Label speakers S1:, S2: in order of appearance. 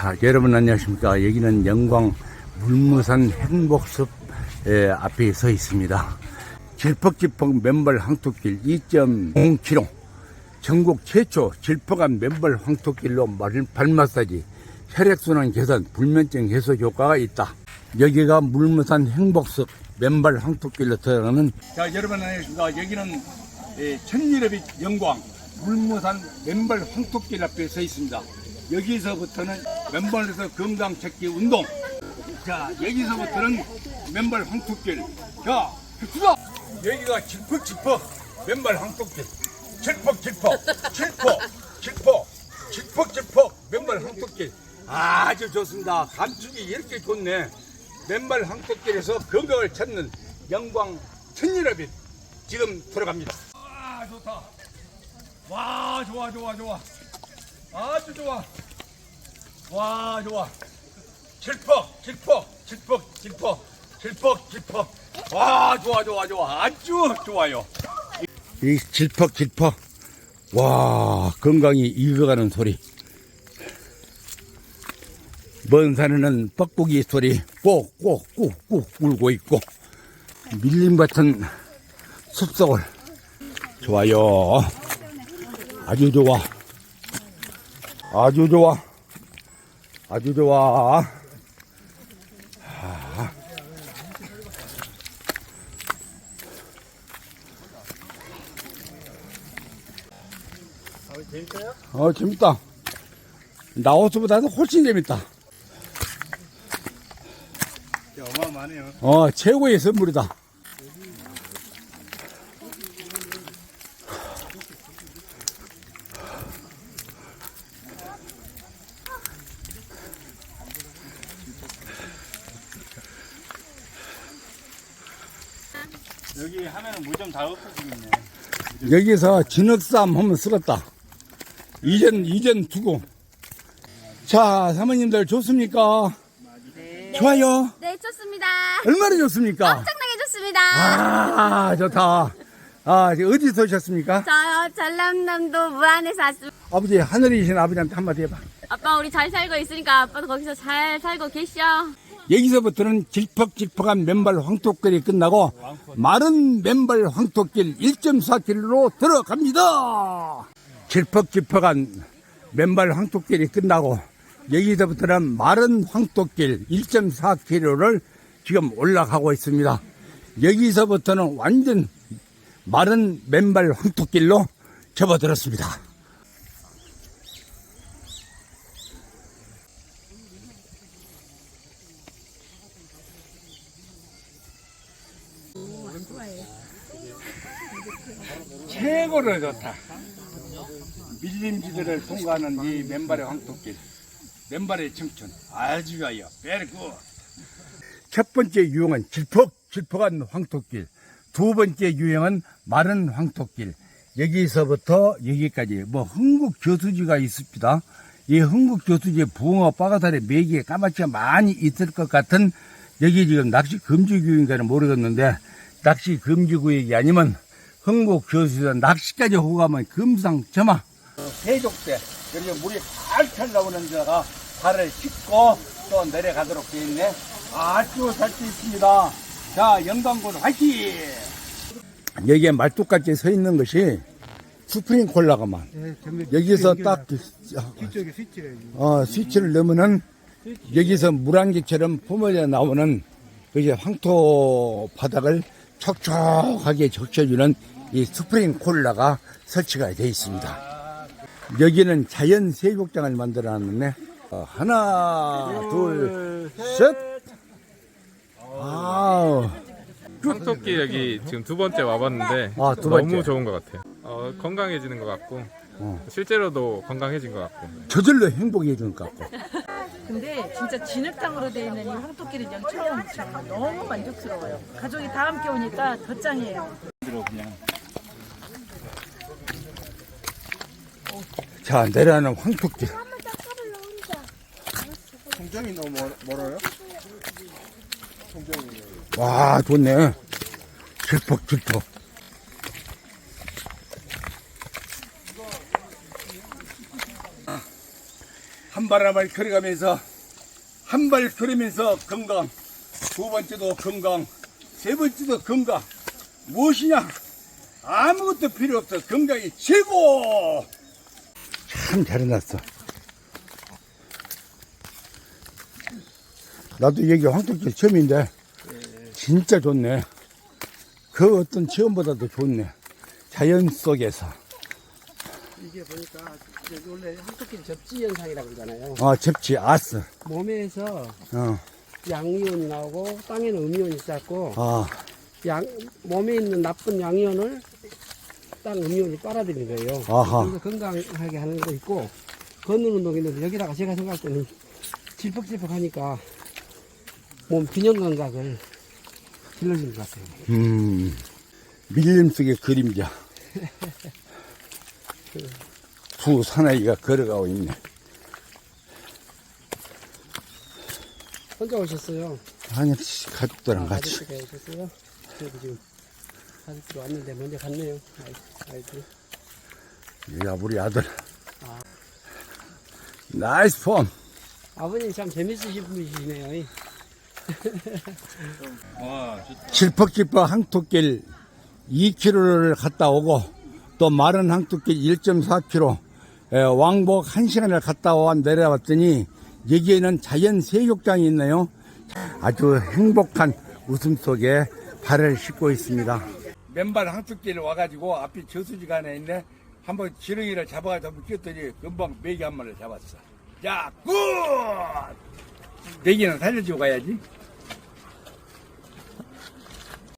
S1: 아, 여러분 안녕하십니까. 여기는 영광 물무산 행복숲 에, 앞에 서 있습니다. 질퍽질퍽 맨발 황토길 2.0km. 전국 최초 질퍽한 맨발 황토길로 말- 발 마사지, 혈액순환 개선, 불면증 해소 효과가 있다. 여기가 물무산 행복숲 맨발 황토길로 들어가는 자 여러분 안녕하십니까. 여기는 예, 천일업이 영광 물무산 맨발 황토길 앞에 서 있습니다. 여기서부터는 맨발에서 건강 찾기 운동. 자 여기서부터는 맨발 황토길. 자 주다. 여기가 질퍽 질퍽 맨발 황토길. 질퍽 질퍽 질퍽 질퍽 질퍽 질퍽 맨발 황토길. 아주 좋습니다. 감축이 이렇게 좋네. 맨발 황토길에서 건강을 찾는 영광 천일업이 지금 들어갑니다. 아 좋다. 와 좋아 좋아 좋아. 아주 좋아. 와 좋아. 질퍽 질퍽 질퍽 질퍽 질퍽 질퍽. 와 좋아 좋아 좋아. 아주 좋아요. 이 질퍽 질퍽. 와 건강이 익어가는 소리. 먼 산에는 뻐꾸기 소리 꼭꼭꾹꾹 울고 있고 밀림 같은 숲속을 좋아요. 아주 좋아. 아주 좋아. 아주 좋아. 아. 어, 재밌다. 나우스보다도 훨씬 재밌다.
S2: 어마어마하네요.
S1: 어, 최고의 선물이다.
S2: 여기 하면은 물 좀 다 엎어지겠네.
S1: 여기서 진흙싸움 하면 쓰겠다. 이전, 이전 두고. 자, 사모님들 좋습니까? 좋아요.
S3: 네, 좋습니다.
S1: 얼마나 좋습니까?
S3: 엄청나게 좋습니다.
S1: 아, 좋다. 아, 이제 어디서 오셨습니까?
S3: 저요, 전남남도 무안에서 왔습니다.
S1: 아버지, 하늘이신 아버지한테 한마디 해봐.
S3: 아빠, 우리 잘 살고 있으니까 아빠도 거기서 잘 살고 계셔.
S1: 여기서부터는 질퍽질퍽한 맨발 황토길이 끝나고 마른 맨발 황토길 1.4km로 들어갑니다. 질퍽질퍽한 맨발 황토길이 끝나고 여기서부터는 마른 황토길 1.4km를 지금 올라가고 있습니다. 여기서부터는 완전 마른 맨발 황토길로 접어들었습니다. 최고로 좋다. 밀림지대를 통과하는 이 맨발의 황토길, 맨발의 청춘, 아주 좋아요. 베리 굿. 첫 번째 유형은 질퍽, 질퍽한 황토길. 두 번째 유형은 마른 황토길. 여기서부터 여기까지 뭐 흥국 저수지가 있습니다. 이 흥국 저수지에 붕어, 빠가다리, 메기, 까마치가 많이 있을 것 같은 여기 지금 낚시 금지 구역인가는 모르겠는데 낚시 금지 구역이 아니면 흥국 저수지에서 낚시까지 하고 가면 금상첨화. 세족대 그리고 물이 탈탈 나오는 데가 발을 씻고 또 내려가도록 되어 있네. 아주 잘 수 있습니다. 자 영광군 화이팅! 여기에 말뚝같이 서 있는 것이 스프링 콜라가만.
S2: 네, 정말
S1: 여기서 딱
S2: 뒤쪽에 스위치가 있는.
S1: 어, 스위치를 넣으면은 여기서 물안개처럼 뿜어져 나오는 그게 황토 바닥을 촉촉하게 적셔주는 이 스프링 콜라가 설치가 되어 있습니다. 여기는 자연 세족장을 만들어 놨네. 어, 하나, 둘, 셋. 아우.
S4: 황토끼 여기 지금 두 번째 와봤는데
S1: 아, 두 번째.
S4: 너무 좋은 것 같아요. 어, 건강해지는 것 같고
S1: 어.
S4: 실제로도 건강해진 것 같고
S1: 저절로 행복해 주는 것 같고.
S5: 근데 진짜 진흙탕으로 되어 있는 이 황토끼는 그냥 처음 너무 만족스러워요. 가족이 다 함께 오니까 더 짱이에요.
S1: 자, 내려가는 황토길.
S2: 통정이 너무 멀- 멀어요?
S1: 와, 좋네. 질퍽, 질퍽. 한발한발 걸어가면서 한 발 걸으면서 건강 두 번째도 건강 세 번째도 건강. 무엇이냐? 아무것도 필요 없어. 건강이 최고! 참 잘해놨어. 나도 여기 황토길 처음인데 진짜 좋네. 그 어떤 체험보다도 좋네. 자연 속에서
S6: 이게 보니까 원래 한토끼 접지 현상이라고 그러잖아요.
S1: 아 접지 아스
S6: 몸에서
S1: 어.
S6: 양이온이 나오고 땅에는 음이온이 쌓고
S1: 아
S6: 양 몸에 있는 나쁜 양이온을 땅 음이온이 빨아들이는 거예요.
S1: 아하.
S6: 그래서 건강하게 하는 거 있고 걷는 운동이 있는데 여기다가 제가 생각할 때는 질퍽질퍽하니까 몸 균형 감각을 길러주는 것 같아요.
S1: 음, 밀림 속의 그림자. 두 사나이가 걸어가고 있네.
S6: 혼자 오셨어요?
S1: 아니, 가족들랑
S6: 아, 같이. 오셨어요? 저도 지금 가족들이 왔는데 먼저 갔네요. 아이- 아이들.
S1: 얘가 우리 아들. 나이스 폼.
S6: 아버님 참 재밌으신 분이시네요.
S1: 질퍽질퍽 항토길 2km를 갔다 오고 또 마른 항토길 1.4km 왕복 1시간을 갔다 와 내려왔더니 여기에는 자연 세육장이 있네요. 아주 행복한 웃음 속에 발을 씻고 있습니다. 맨발 항토길 와가지고 앞에 저수지가 하나 있네. 한번 지렁이를 잡아가지고 한번 끼었더니 금방 메기 한 마리를 잡았어. 자, 굿! 메기는 살려주고 가야지.